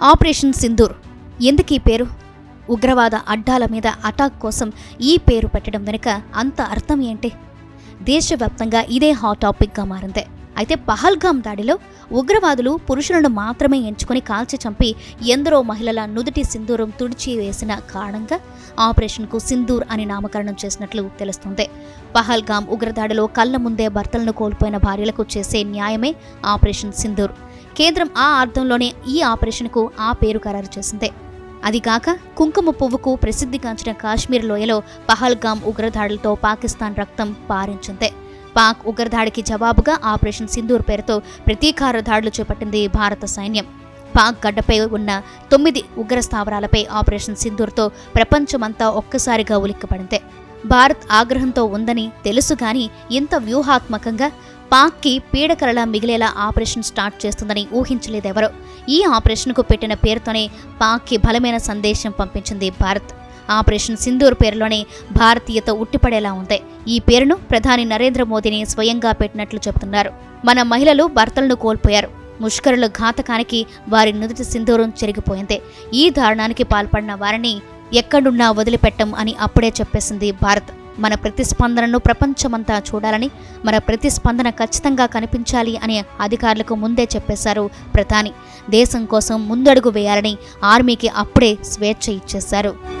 Operation Sindoor. ఎందుకీ పేరు? ఉగ్రవాద అడ్డాల మీద అటాక్ కోసం ఈ పేరు పెట్టడం వెనుక అంత అర్థం ఏంటి? దేశవ్యాప్తంగా ఇదే హాట్ టాపిక్గా మారింది. అయితే పహల్గామ్ దాడిలో ఉగ్రవాదులు పురుషులను మాత్రమే ఎంచుకొని కాల్చి చంపి ఎందరో మహిళల నుదుటి సింధూరం తుడిచి వేసిన కారణంగా ఆపరేషన్కు సింధూర్ అని నామకరణం చేసినట్లు తెలుస్తుంది. పహల్గామ్ ఉగ్రదాడిలో కళ్ళ ముందే భర్తలను కోల్పోయిన భార్యలకు చేసే న్యాయమే ఆపరేషన్ సింధూర్. కేంద్రం ఆ అర్థంలోనే ఈ ఆపరేషన్కు ఆ పేరు ఖరారు చేసింది. అదిగాక కుంకుమ పువ్వుకు ప్రసిద్ధిగాంచిన కాశ్మీర్ లోయలో పహల్గామ్ ఉగ్రదాడులతో పాకిస్తాన్ రక్తం పారించింది. పాక్ ఉగ్రదాడికి జవాబుగా ఆపరేషన్ సింధూర్ పేరుతో ప్రతీకార దాడులు చేపట్టింది భారత సైన్యం. పాక్ గడ్డపై ఉన్న తొమ్మిది ఉగ్ర స్థావరాలపై ఆపరేషన్ సింధూర్తో ప్రపంచమంతా ఒక్కసారిగా ఉలిక్కపడింది. భారత్ ఆగ్రహంతో ఉందని తెలుసు కానీ ఇంత వ్యూహాత్మకంగా పాక్కి పీడకలలా మిగిలేలా ఆపరేషన్ స్టార్ట్ చేస్తుందని ఊహించలేదెవరు. ఈ ఆపరేషన్కు పెట్టిన పేరుతోనే పాక్కి బలమైన సందేశం పంపించింది భారత్. ఆపరేషన్ సింధూర్ పేరులోనే భారతీయత ఉట్టిపడేలా ఉంది. ఈ పేరును ప్రధాని నరేంద్ర మోదీని స్వయంగా పెట్టినట్లు చెబుతున్నారు. మన మహిళలు భర్తలను కోల్పోయారు. ముష్కరుల ఘాతకానికి వారి నుదుటి సింధూరం చెరిగిపోయింది. ఈ దారుణానికి పాల్పడిన వారిని ఎక్కడున్నా వదిలిపెట్టం అని అప్పుడే చెప్పేసింది భారత్. మన ప్రతిస్పందనను ప్రపంచమంతా చూడాలని మన ప్రతిస్పందన ఖచ్చితంగా కనిపించాలి అనే అధికారులకు ముందే చెప్పేశారు ప్రధాని. దేశం కోసం ముందడుగు వేయాలని ఆర్మీకి అప్పుడే స్వేచ్ఛ ఇచ్చేశారు.